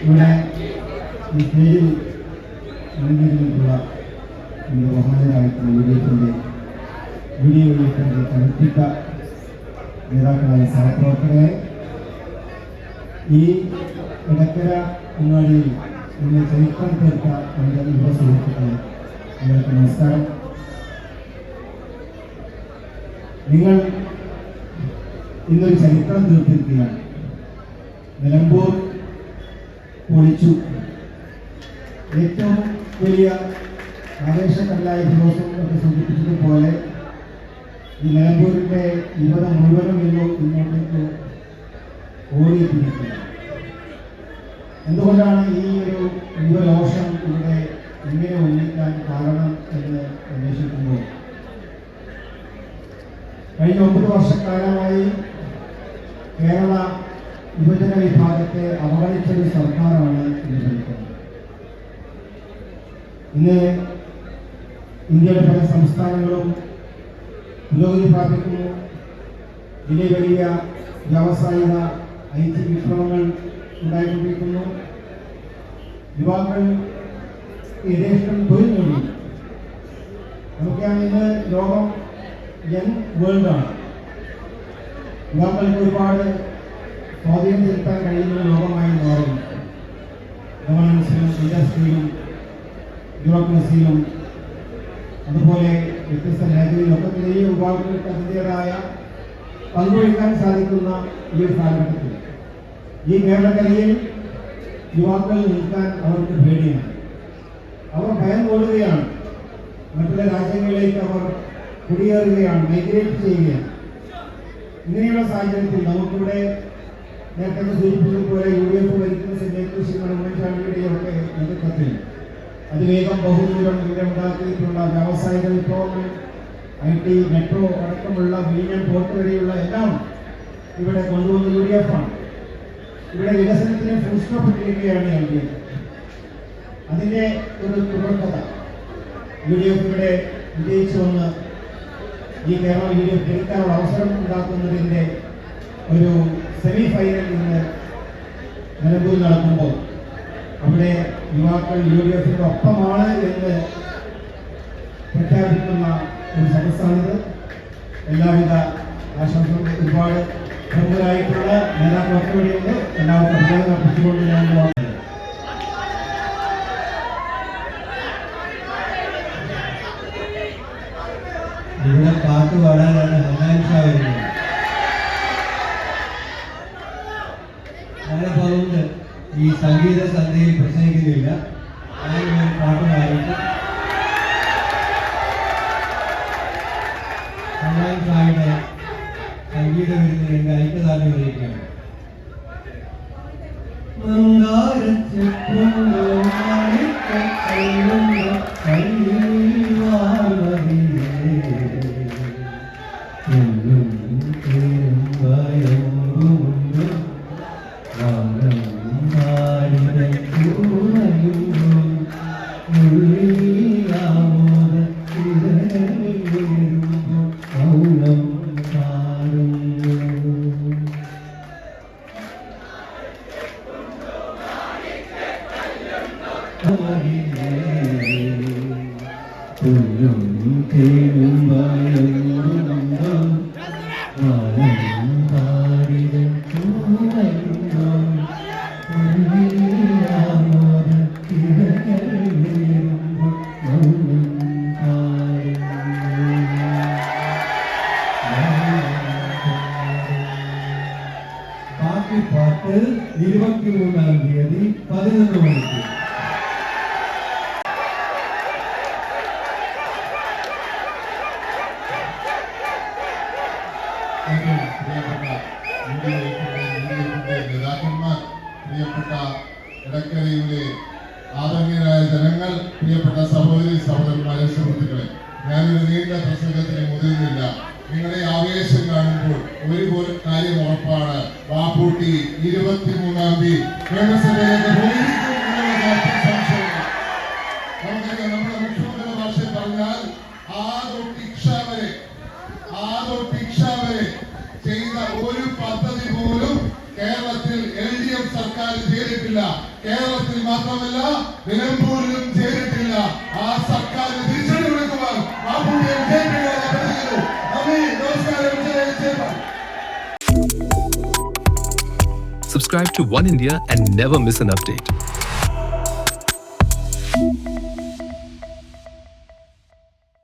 ഇവിടെ സ്റ്റേജിൽ മുൻനിരുന്നിട്ടുള്ള എന്റെ ബഹുമാനരായിട്ടുള്ള യൂണിയറ്റിന്റെ വീഡിയോ യൂണിയറ്റിന്റെ കരുത്തിട്ട നേതാക്കളായ സഹപ്രവർത്തകരെ ഈ ഇടക്കര അങ്ങാടിയിൽ ഇന്ന് ചരിത്രം തീർത്ത എന്റെ യുവ സുഹൃത്തുക്കളെ നിങ്ങൾക്ക് നമസ്കാരം നിങ്ങൾ ഇന്നൊരു ചരിത്രം തീർത്തിരിക്കുകയാണ്. നിലമ്പൂർ പൊളിച്ചു. ഏറ്റവും വലിയ ആവേശക്കല്ലായ ദിവസം ഒക്കെ സൂചിപ്പിച്ചതുപോലെ ഈ നിലമ്പൂരിന്റെ യുവത മുഴുവനും ഇന്ന് ഇങ്ങോട്ടേക്ക് ഓടിയെത്തിയിരിക്കുന്നത് എന്തുകൊണ്ടാണ് ഈ ഒരു യുവരോഷം ഇവിടെ ഇങ്ങനെ ഒന്നിക്കാൻ കാരണം എന്ന് അന്വേഷിക്കുമ്പോൾ? കഴിഞ്ഞ ഒമ്പത് വർഷക്കാലമായി കേരള യുവജന വിഭാഗത്തെ അവഗണിച്ചൊരു സർക്കാരാണ് ഇന്ന് ഭരിക്കുന്നത് ഇന്ന് ഇന്ത്യയുടെ പല സംസ്ഥാനങ്ങളും പുരോഗതി പ്രാപിക്കുന്നു. വലിയ വലിയ വ്യാവസായിക ഐ ടി വിപ്ലവങ്ങൾ ഉണ്ടായിക്കൊണ്ടിരിക്കുന്നു. യുവാക്കൾ യഥേഷ്ടം തൊഴിൽ നേടി നമുക്കാണ് ഇന്ന് ലോകം യങ് വേൾഡാണ്. യുവാക്കൾക്ക് ഒരുപാട് സ്വാധീനം ചെലുത്താൻ കഴിയുന്ന ലോകമായി മാറുന്നു. ഗവൺമെൻസിലും ഇൻഡസ്ട്രിയിലും ബ്യൂറോക്രസിയിലും അതുപോലെ വ്യത്യസ്ത മേഖലയിലൊക്കെ ഈ യുവാക്കൾക്ക് അതിന്റെതായ പങ്കുവയ്ക്കാൻ സാധിക്കുന്ന ഈ ഒരു കാലഘട്ടത്തിൽ. ഈ കേരളക്കരയിൽ യുവാക്കൾ നിൽക്കാൻ അവർക്ക് പേടിയാണ്. അവർ ഭയം കൊള്ളുകയാണ് മറ്റുള്ള രാജ്യങ്ങളിലേക്ക് അവർ കുടിയേറുകയാണ് മൈഗ്രേറ്റ് ചെയ്യുകയാണ്. ഇങ്ങനെയുള്ള സാഹചര്യത്തിൽ നമുക്കിവിടെ നേരത്തെ സൂചിപ്പിച്ചതുപോലെ യു ഡി എഫ് ഭരിക്കുന്ന സമയത്ത് ശ്രീമതി ഉമ്മൻചാണ്ടിയുടെയും ഒക്കെ നേതൃത്വത്തിൽ അതിവേഗം ബഹുദൂരം ഉണ്ടാക്കിയിട്ടുള്ള വ്യാവസായിക വിപ്ലവങ്ങൾ ഐ ടി മെട്രോ അടക്കമുള്ള വിഴിഞ്ഞം പോർട്ട് വരെയുള്ള എല്ലാം ഇവിടെ കൊണ്ടുവന്ന യു ഡി എഫ് ആണ്. ഇവിടെ വികസനത്തിന് ഫുൾ സ്റ്റോപ്പ് ഇട്ടിരിക്കുകയാണ് എൽ ഡി എഫ്. അതിന്റെ ഒരു തുടർക്കഥ. യു ഡി എഫ് ഇവിടെ വിജയിച്ചു വന്ന് ഈ കേരള ഇന്ത്യ ജനിക്കാനുള്ള അവസരം ഉണ്ടാക്കുന്നതിന്റെ ഒരു സെമി ഫൈനൽ ഇന്ന് നിലമ്പൂരിൽ നടക്കുമ്പോൾ അവിടെ യുവാക്കൾ യു ഡി എഫിന്റെ ഒപ്പമാണ് എന്ന് പ്രഖ്യാപിക്കുന്ന ഒരു സദസ്സാണിത്. എല്ലാവിധ ആശംസകളും ഒരുപാട് പ്രമുഖരായിട്ടുള്ള നേതാക്കളൊക്കെ വഴിയുണ്ട് എല്ലാവർക്കും അഭിനന്ദനം അർപ്പിച്ചുകൊണ്ട് ഞാൻ ഇവിടെ പാട്ട് പാടാനാണ് ഹനാൻ ഷാ വരുന്നത് ഈ സംഗീത സന്ധ്യയിൽ പ്രസംഗിക്കുന്നില്ല. പാട്ട് പാടിയിട്ട് ഹനാൻ ഷായുടെ സംഗീത വിരുന്നിന് എന്റെ ഐക്യദാർഢ്യം അറിയിക്കുകയാണ്. തേനും വയലുണ്ടോ വാനം ബാക്കി പാട്ട് ഇരുപത്തിമൂന്നാം തീയതി പതിനൊന്ന് മണിക്ക്. ഏറ്റവും പ്രിയപ്പെട്ട നേതാക്കന്മാർ പ്രിയപ്പെട്ട ഇടക്കരയിലെ ആദരണീയരായ ജനങ്ങൾ പ്രിയപ്പെട്ട സഹോദരി സഹോദരന്മാരെ സുഹൃത്തുക്കളെ ഞാനൊരു നീണ്ട പ്രസംഗത്തിന് മുതിരുന്നില്ല നിങ്ങളുടെ ആവേശം കാണുമ്പോൾ ഒരു കാര്യം ഉറപ്പാണ് ബാപ്പൂട്ടി ഇരുപത്തിമൂന്നാം തീയതി നിയമസഭയിലേക്ക് നമുക്കറിയാം നമ്മുടെ മുഖ്യമന്ത്രിയുടെ ഭാഷയിൽ പറഞ്ഞാൽ ആദൊട്ടിക്ഷ വരെ ആദൊട്ടിക്ഷ വരെ ചെയ്ത ഒരു പദ്ധതി പോലും കേരളത്തിൽ എൽ ഡി എഫ് സർക്കാർ ചെയ്തിട്ടില്ല. കേരളത്തിൽ മാത്രമല്ല നിലമ്പൂരിലും ചെയ്തിട്ടില്ല. ആ സർക്കാർ Subscribe to One India and never miss an update.